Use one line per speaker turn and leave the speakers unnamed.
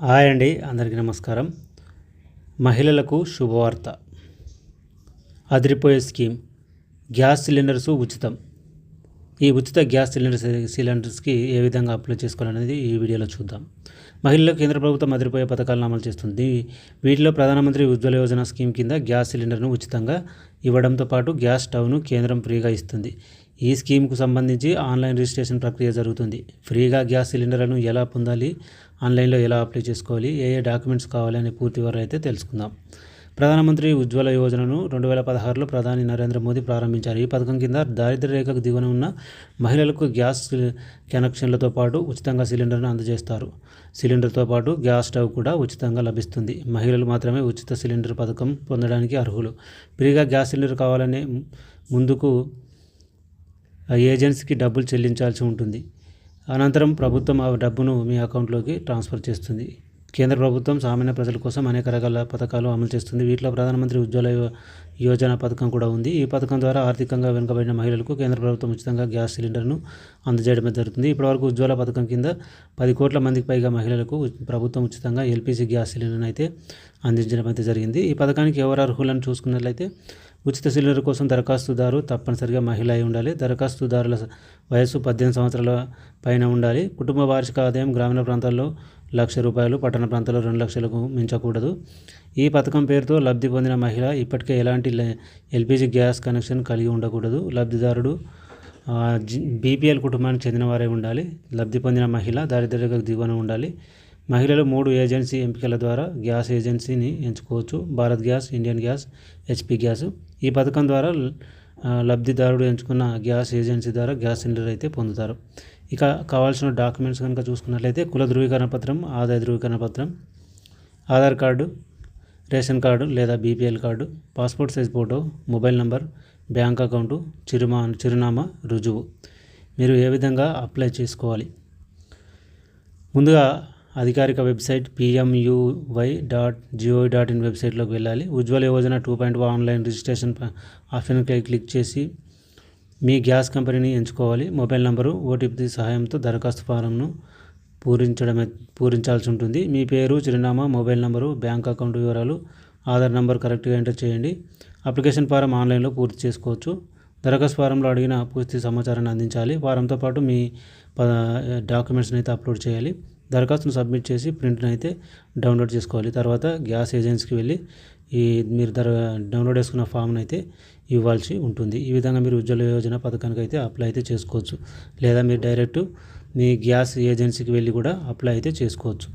Hi అండి అందరికీ నమస్కారం. మహిళలకు శుభవార్త. అదిరిపోయే స్కీమ్. గ్యాస్ సిలిండర్స్ ఉచితం. ఈ ఉచిత గ్యాస్ సిలిండర్ సిలిండర్స్కి ఏ విధంగా అప్లై చేసుకోవాలనేది ఈ వీడియోలో చూద్దాం. మహిళలకు కేంద్ర ప్రభుత్వం అదిరిపోయే పథకాలను అమలు చేస్తుంది. వీటిలో ప్రధానమంత్రి ఉజ్వల యోజన స్కీమ్ కింద గ్యాస్ సిలిండర్ను ఉచితంగా ఇవ్వడంతో పాటు గ్యాస్ స్టవ్ను కేంద్రం ఫ్రీగా ఇస్తుంది. ఈ స్కీమ్కు సంబంధించి ఆన్లైన్ రిజిస్ట్రేషన్ ప్రక్రియ జరుగుతుంది. ఫ్రీగా గ్యాస్ సిలిండర్లను ఎలా పొందాలి ఆన్లైన్లో ఎలా అప్లై చేసుకోవాలి ఏ ఏ డాక్యుమెంట్స్ కావాలి అనే పూర్తి వివరాలు అయితే తెలుసుకుందాం. ప్రధానమంత్రి ఉజ్వల యోజనను రెండు వేల పదహారులో ప్రధాని నరేంద్ర మోదీ ప్రారంభించారు. ఈ పథకం కింద దారిద్ర్య రేఖకు దిగువన ఉన్న మహిళలకు గ్యాస్ కనెక్షన్లతో పాటు ఉచితంగా సిలిండర్ను అందజేస్తారు. సిలిండర్తో పాటు గ్యాస్ స్టవ్ కూడా ఉచితంగా లభిస్తుంది. మహిళలు మాత్రమే ఉచిత సిలిండర్ పథకం పొందడానికి అర్హులు. ఫ్రీగా గ్యాస్ సిలిండర్ కావాలనే ముందుకు ఏజెన్సీకి డబ్బులు చెల్లించాల్సి ఉంటుంది. అనంతరం ప్రభుత్వం ఆ డబ్బును మీ అకౌంట్లోకి ట్రాన్స్ఫర్ చేస్తుంది. కేంద్ర ప్రభుత్వం సామాన్య ప్రజల కోసం అనేక రకాల పథకాలు అమలు చేస్తుంది. వీటిలో ప్రధానమంత్రి ఉజ్వల యో- యోజన పథకం కూడా ఉంది. ఈ పథకం ద్వారా ఆర్థికంగా వెనుకబడిన మహిళలకు కేంద్ర ప్రభుత్వం ఉచితంగా గ్యాస్ సిలిండర్ను అందజేయడం జరుగుతుంది. ఇప్పటివరకు ఉజ్వల పథకం కింద పది కోట్ల మందికి పైగా మహిళలకు ప్రభుత్వం ఉచితంగా ఎల్పిజి గ్యాస్ సిలిండర్ను అయితే అందించడం అయితే జరిగింది. ఈ పథకానికి ఎవరు అర్హులను చూసుకున్నట్లయితే ఉచిత సిలిండర్ కోసం దరఖాస్తుదారు తప్పనిసరిగా మహిళ అయి ఉండాలి. దరఖాస్తుదారుల వయస్సు పద్దెనిమిది సంవత్సరాల పైన ఉండాలి. కుటుంబ వార్షిక ఆదాయం గ్రామీణ ప్రాంతాల్లో లక్ష రూపాయలు పట్టణ ప్రాంతాల్లో రెండు లక్షలకు మించకూడదు. ఈ పథకం పేరుతో లబ్ధి పొందిన మహిళ ఇప్పటికే ఎలాంటి ఎల్పిజి గ్యాస్ కనెక్షన్ కలిగి ఉండకూడదు. లబ్ధిదారుడు బీపీఎల్ కుటుంబానికి చెందిన వారే ఉండాలి. లబ్ధి పొందిన మహిళ దారిద్ర్యకు దిగువన ఉండాలి. మహిళలు మూడు ఏజెన్సీ ఎంపికల ద్వారా గ్యాస్ ఏజెన్సీని ఎంచుకోవచ్చు. Bharat gas Indian gas HP gas. ఈ పథకం ద్వారా లబ్ధిదారుడు ఎంచుకున్న గ్యాస్ ఏజెన్సీ ద్వారా గ్యాస్ సిలిండర్ అయితే పొందుతారు. ఇక కావాల్సిన డాక్యుమెంట్స్ కనుక చూసుకున్నట్లయితే కుల ధృవీకరణ పత్రం ఆదాయ ధృవీకరణ పత్రం ఆధార్ కార్డు రేషన్ కార్డు లేదా BPL card passport size photo mobile number bank account చిరుమా చిరునామా రుజువు. మీరు ఏ విధంగా అప్లై చేసుకోవాలి? ముందుగా అధికారిక website PMUY dot GOV dot in వెబ్సైట్లోకి వెళ్ళాలి. Ujjwala Yojana two point online registration option click చేసి మీ గ్యాస్ కంపెనీని ఎంచుకోవాలి. మొబైల్ నంబరు ఓటీపీ సహాయంతో దరఖాస్తు ఫారంను పూరించడమే పూరించాల్సి ఉంటుంది. మీ పేరు చిరునామా మొబైల్ నంబరు బ్యాంక్ అకౌంట్ వివరాలు ఆధార్ నంబర్ కరెక్ట్గా ఎంటర్ చేయండి. అప్లికేషన్ ఫారం ఆన్లైన్లో పూర్తి చేసుకోవచ్చు. దరఖాస్తు ఫారంలో అడిగిన పూర్తి సమాచారాన్ని అందించాలి. ఫారంతో పాటు మీ ప డాక్యుమెంట్స్ని అయితే అప్లోడ్ చేయాలి. దరఖాస్తును సబ్మిట్ చేసి ప్రింట్ని అయితే డౌన్లోడ్ చేసుకోవాలి. తర్వాత గ్యాస్ ఏజెన్సీకి వెళ్ళి ఈ మీరు దర డౌన్లోడ్ చేసుకున్న ఫామ్ని అయితే ఇవ్వాల్సి ఉంటుంది. ఈ విధంగా మీరు ఉజ్వల యోజన పథకానికి అయితే అప్లై అయితే చేసుకోవచ్చు. లేదా మీరు డైరెక్ట్ మీ గ్యాస్ ఏజెన్సీకి వెళ్ళి కూడా అప్లై అయితే చేసుకోవచ్చు.